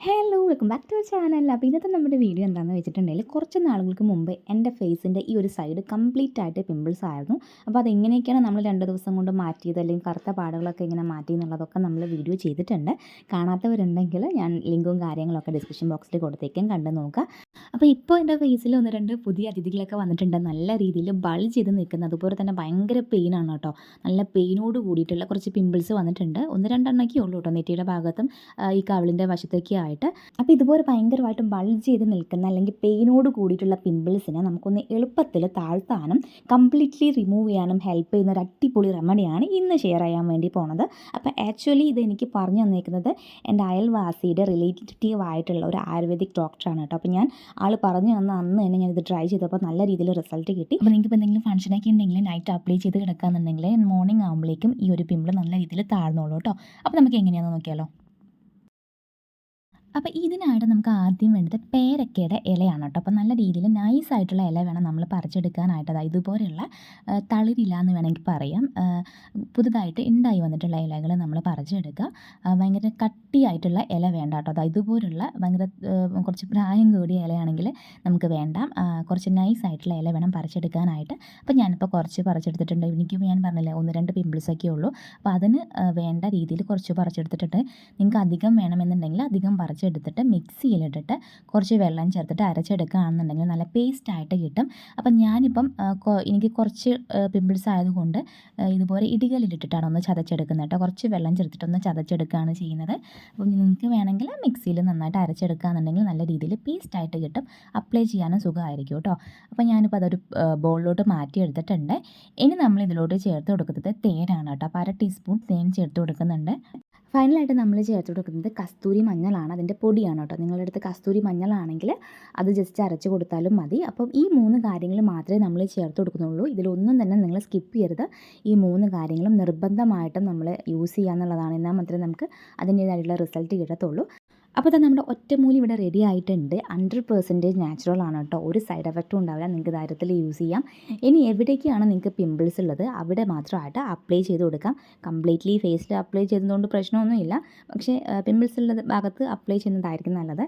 Hello welcome back to our channel അപ്പോൾ ഇന്നത്തെ നമ്മുടെ വീഡിയോ എന്താണെന്ന് വെച്ചിട്ടുണ്ടെങ്കിൽ കുറച്ച് നാളുകൾക്ക് മുമ്പ് എന്റെ ഫേസിന്റെ ഈ ഒരു സൈഡ് കംപ്ലീറ്റ് ആയിട്ട് പിമ്പിൾസ് ആയിരുന്നു. അപ്പോൾ അതെങ്ങനെയൊക്കെയാണ് നമ്മൾ രണ്ട് ദിവസം കൊണ്ട് മാറ്റിയത് അല്ലെങ്കിൽ കറുത്ത പാടുകളൊക്കെ എങ്ങനെ മാറ്റി എന്നുള്ളതൊക്കെ നമ്മൾ വീഡിയോ ചെയ്തിട്ടുണ്ട്. കാണാത്തവരുണ്ടെങ്കിൽ ഞാൻ ലിങ്കും കാര്യങ്ങളൊക്കെ ഡിസ്ക്രിപ്ഷൻ ബോക്സിൽ കൊടുത്തേക്കും. കണ്ടു നോക്കുക. അപ്പോൾ ഇപ്പോൾ എന്റെ ഫേസിൽ ഒന്ന് രണ്ട് പുതിയ അതിഥികളൊക്കെ വന്നിട്ടുണ്ട്. നല്ല രീതിയിൽ ബൾജ് ചെയ്ത് നിൽക്കുന്നത്. അതുപോലെ തന്നെ ഭയങ്കര പെയിനാണ് കേട്ടോ. നല്ല പെയിനോട് കൂടിയിട്ടുള്ള കുറച്ച് പിമ്പിൾസ് വന്നിട്ടുണ്ട്. ഒന്ന് രണ്ടെണ്ണമൊക്കെ ഉള്ളൂ കേട്ടോ. നെറ്റിയുടെ ഭാഗത്തും ഈ കവിളിന്റെ വശത്തൊക്കെ ആയിട്ട്. അപ്പോൾ ഇതുപോലെ ഭയങ്കരമായിട്ടും ബൾജ് ചെയ്ത് നിൽക്കുന്ന അല്ലെങ്കിൽ പെയിനോട് കൂടിയിട്ടുള്ള പിമ്പിൾസിനെ നമുക്കൊന്ന് എളുപ്പത്തിൽ താഴ്ത്താനും കംപ്ലീറ്റ്ലി റിമൂവ് ചെയ്യാനും ഹെൽപ്പ് ചെയ്യുന്ന ഒരു അടിപൊളി റെമഡിയാണ് ഇന്ന് ഷെയർ ചെയ്യാൻ വേണ്ടി പോണത്. അപ്പോൾ ആക്ച്വലി ഇത് എനിക്ക് പറഞ്ഞു തന്നിരിക്കുന്നത് എന്റെ അയൽവാസിയുടെ റിലേറ്റീവ് ആയിട്ടുള്ള ഒരു ആയുർവേദിക് ഡോക്ടറാണ് കേട്ടോ. അപ്പോൾ ഞാൻ ആൾ പറഞ്ഞു തന്ന അന്ന് തന്നെ ഞാൻ ഇത് ട്രൈ ചെയ്തപ്പോൾ നല്ല രീതിയിൽ റിസൾട്ട് കിട്ടി. അപ്പോൾ നിങ്ങൾക്ക് ഇപ്പോൾ എന്തെങ്കിലും ഫംഗ്ഷനൊക്കെ ഉണ്ടെങ്കിൽ നൈറ്റ് അപ്ലൈ ചെയ്ത് കിടക്കാന്നുണ്ടെങ്കിൽ മോർണിംഗ് ആകുമ്പോഴേക്കും ഈ ഒരു പിമ്പിൾ നല്ല രീതിയിൽ താഴ്ന്നോളൂ കേട്ടോ. അപ്പോൾ നമുക്ക് എങ്ങനെയാണെന്ന് നോക്കിയാലോ? അപ്പോൾ ഇതിനായിട്ട് നമുക്ക് ആദ്യം വേണ്ടത് പേരക്കയുടെ ഇലയാണ് കേട്ടോ. അപ്പോൾ നല്ല രീതിയിൽ നൈസ് ആയിട്ടുള്ള ഇല വേണം നമ്മൾ പറിച്ചെടുക്കാനായിട്ട്. അതായത് ഇതുപോലെയുള്ള തളിരില എന്ന് വേണമെങ്കിൽ പറയാം. പുതുതായിട്ട് ഉണ്ടായി വന്നിട്ടുള്ള ഇലകൾ നമ്മൾ പറിച്ചെടുക്കുക. ഭയങ്കര കട്ടിയായിട്ടുള്ള ഇല വേണ്ട കേട്ടോ. അതായത് ഇതുപോലുള്ള ഭയങ്കര കുറച്ച് പ്രായം കൂടിയ ഇലയാണെങ്കിൽ നമുക്ക് വേണ്ട. കുറച്ച് നൈസ് ആയിട്ടുള്ള ഇല വേണം പറിച്ചെടുക്കാനായിട്ട്. അപ്പോൾ ഞാനിപ്പോൾ കുറച്ച് പറിച്ചെടുത്തിട്ടുണ്ട്. എനിക്ക് ഞാൻ പറഞ്ഞില്ലേ ഒന്ന് രണ്ട് പിമ്പിൾസൊക്കെ ഉള്ളൂ. അപ്പോൾ അതിന് വേണ്ട രീതിയിൽ കുറച്ച് പറിച്ചെടുത്തിട്ടുണ്ട്. നിങ്ങൾക്ക് അധികം വേണമെന്നുണ്ടെങ്കിൽ അധികം പറിച്ചെടുത്തിട്ട് മിക്സിയിലിട്ടിട്ട് കുറച്ച് വെള്ളം ചേർത്തിട്ട് അരച്ചെടുക്കുകയാണെന്നുണ്ടെങ്കിൽ നല്ല പേസ്റ്റ് ആയിട്ട് കിട്ടും. അപ്പം ഞാനിപ്പം എനിക്ക് കുറച്ച് പിമ്പിൾസ് ആയതുകൊണ്ട് ഇതുപോലെ ഇടികളിലിട്ടിട്ടാണ് ഒന്ന് ചതച്ചെടുക്കുന്നത് കേട്ടോ. കുറച്ച് വെള്ളം ചേർത്തിട്ട് ഒന്ന് ചതച്ചെടുക്കുകയാണ് ചെയ്യുന്നത്. അപ്പം നിങ്ങൾക്ക് വേണമെങ്കിൽ മിക്സിയിൽ നന്നായിട്ട് അരച്ചെടുക്കുകയാണെന്നുണ്ടെങ്കിൽ നല്ല രീതിയിൽ പേസ്റ്റ് ആയിട്ട് കിട്ടും. അപ്ലൈ ചെയ്യാനും സുഖമായിരിക്കും കേട്ടോ. അപ്പോൾ ഞാനിപ്പോൾ അതൊരു ബോളിലോട്ട് മാറ്റി എടുത്തിട്ടുണ്ട് ഇനി നമ്മൾ ഇതിലോട്ട് ചേർത്ത് കൊടുക്കുന്നത് തേനാണ് കേട്ടോ. അപ്പോൾ അര ടീസ്പൂൺ തേൻ ചേർത്ത് കൊടുക്കുന്നുണ്ട്. ഫൈനലായിട്ട് നമ്മൾ ചേർത്ത് കൊടുക്കുന്നത് കസ്തൂരി മഞ്ഞളാണ്. അതിന്റെ പൊടിയാണ് കേട്ടോ. നിങ്ങളുടെ അടുത്ത് കസ്തൂരി മഞ്ഞളാണെങ്കിൽ അത് ജസ്റ്റ് അരച്ച് കൊടുത്താലും മതി. അപ്പം ഈ മൂന്ന് കാര്യങ്ങൾ മാത്രമേ നമ്മൾ ചേർത്ത് കൊടുക്കുന്നുള്ളൂ. ഇതിലൊന്നും തന്നെ നിങ്ങൾ സ്കിപ്പ് ചെയ്യരുത്. ഈ മൂന്ന് കാര്യങ്ങളും നിർബന്ധമായിട്ടും നമ്മൾ യൂസ് ചെയ്യുക എന്നുള്ളതാണ്. എന്നാൽ മാത്രമേ നമുക്ക് അതിന്റേതായിട്ടുള്ള റിസൾട്ട് കിട്ടത്തുള്ളൂ. അപ്പോൾ തന്നെ നമ്മുടെ ഒറ്റമൂലി ഇവിടെ റെഡി ആയിട്ടുണ്ട്. ഹൺഡ്രഡ് പെർസെന്റേജ് നാച്ചുറൽ ആണ് കേട്ടോ. ഒരു സൈഡ് എഫക്റ്റും ഉണ്ടാവില്ല. നിങ്ങൾക്ക് ധൈര്യത്തിൽ യൂസ് ചെയ്യാം. ഇനി എവിടേക്കാണ് നിങ്ങൾക്ക് പിമ്പിൾസ് ഉള്ളത്? അവിടെ മാത്രമായിട്ട് അപ്ലൈ ചെയ്ത് കൊടുക്കാം. കംപ്ലീറ്റ്ലി ഫേസിൽ അപ്ലൈ ചെയ്തതുകൊണ്ട് പ്രശ്നമൊന്നുമില്ല. പക്ഷേ പിമ്പിൾസ് ഉള്ള ഭാഗത്ത് അപ്ലൈ ചെയ്യുന്നതായിരിക്കും നല്ലത്.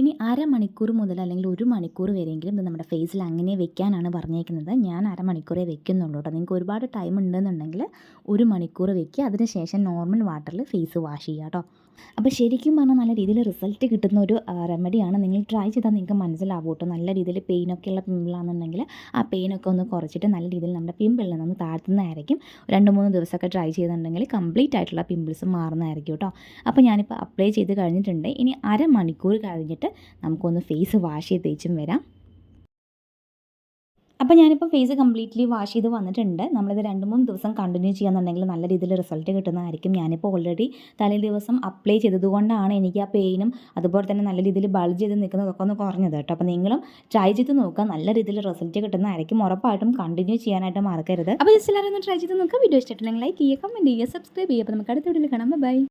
ഇനി അരമണിക്കൂർ മുതൽ അല്ലെങ്കിൽ ഒരു മണിക്കൂർ വരെയെങ്കിലും ഇത് നമ്മുടെ ഫേസിൽ അങ്ങനെ വെക്കാനാണ് പറഞ്ഞേക്കുന്നത്. ഞാൻ അരമണിക്കൂറേ വെക്കുന്നുള്ളൂ കേട്ടോ. നിങ്ങൾക്ക് ഒരുപാട് ടൈം ഉണ്ടെന്നുണ്ടെങ്കിൽ ഒരു മണിക്കൂർ വെക്കുക. അതിനുശേഷം നോർമൽ വാട്ടറിൽ ഫേസ് വാഷ് ചെയ്യുക കേട്ടോ. അപ്പോൾ ശരിക്കും പറഞ്ഞാൽ നല്ല രീതിയിൽ റിസൾട്ട് കിട്ടുന്ന ഒരു റെമഡിയാണ് നിങ്ങൾ ട്രൈ ചെയ്താൽ നിങ്ങൾക്ക് മനസ്സിലാവും കേട്ടോ. നല്ല രീതിയിൽ പെയിനൊക്കെ ഉള്ള പിമ്പിളാണെന്നുണ്ടെങ്കിൽ ആ പെയിനൊക്കെ ഒന്ന് കുറച്ചിട്ട് നല്ല രീതിയിൽ നമ്മുടെ പിമ്പിളിൽ നിന്ന് താഴ്ത്തുന്നതായിരിക്കും. രണ്ട് മൂന്ന് ദിവസമൊക്കെ ട്രൈ ചെയ്തിട്ടുണ്ടെങ്കിൽ കംപ്ലീറ്റ് ആയിട്ടുള്ള പിമ്പിൾസ് മാറുന്നതായിരിക്കും കേട്ടോ. അപ്പോൾ ഞാനിപ്പോൾ അപ്ലൈ ചെയ്ത് കഴിഞ്ഞിട്ടുണ്ട്. ഇനി അരമണിക്കൂർ കഴിഞ്ഞിട്ട് നമുക്കൊന്ന് ഫേസ് വാഷ് ചെയ്ത് തേച്ചും വരാം. അപ്പോൾ ഞാനിപ്പോൾ ഫേസ് കംപ്ലീറ്റ്ലി വാഷ് ചെയ്ത് വന്നിട്ടുണ്ട്. നമ്മളിത് രണ്ട് മൂന്ന് ദിവസം കണ്ടിന്യൂ ചെയ്യാന്നുണ്ടെങ്കിൽ നല്ല രീതിയിൽ റിസൾട്ട് കിട്ടുന്നതായിരിക്കും. ഞാനിപ്പോൾ ഓൾറെഡി തലേ ദിവസം അപ്ലൈ ചെയ്തതുകൊണ്ടാണ് എനിക്ക് ആ പെയിനും അതുപോലെ തന്നെ നല്ല രീതിയിൽ ബൾജ് ചെയ്ത് നിൽക്കുന്നതൊക്കെ ഒന്ന് കുറഞ്ഞത് കേട്ടോ. അപ്പോൾ നിങ്ങളും ട്രൈ ചെയ്ത് നോക്കുക. നല്ല രീതിയിൽ റിസൾട്ട് കിട്ടുന്നതായിരിക്കും. ഉറപ്പായിട്ടും കണ്ടിന്യൂ ചെയ്യാനായിട്ട് മറക്കരുത്. അപ്പോൾ ജസ്റ്റ് എല്ലാവരും ഒന്ന് ട്രൈ ചെയ്ത് നോക്കുക. വീഡിയോ ഇഷ്ടമായിട്ടുണ്ടെങ്കിൽ ലൈക്ക് ചെയ്യുക കമന്റ് ചെയ്യുക സബ്സ്ക്രൈബ് ചെയ്യുക. അപ്പോൾ നമുക്ക് അടുത്ത വീഡിയോയിൽ കാണാം. ബൈ